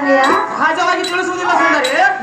고양이야? 과정하기 들어서 소리 맞습니다.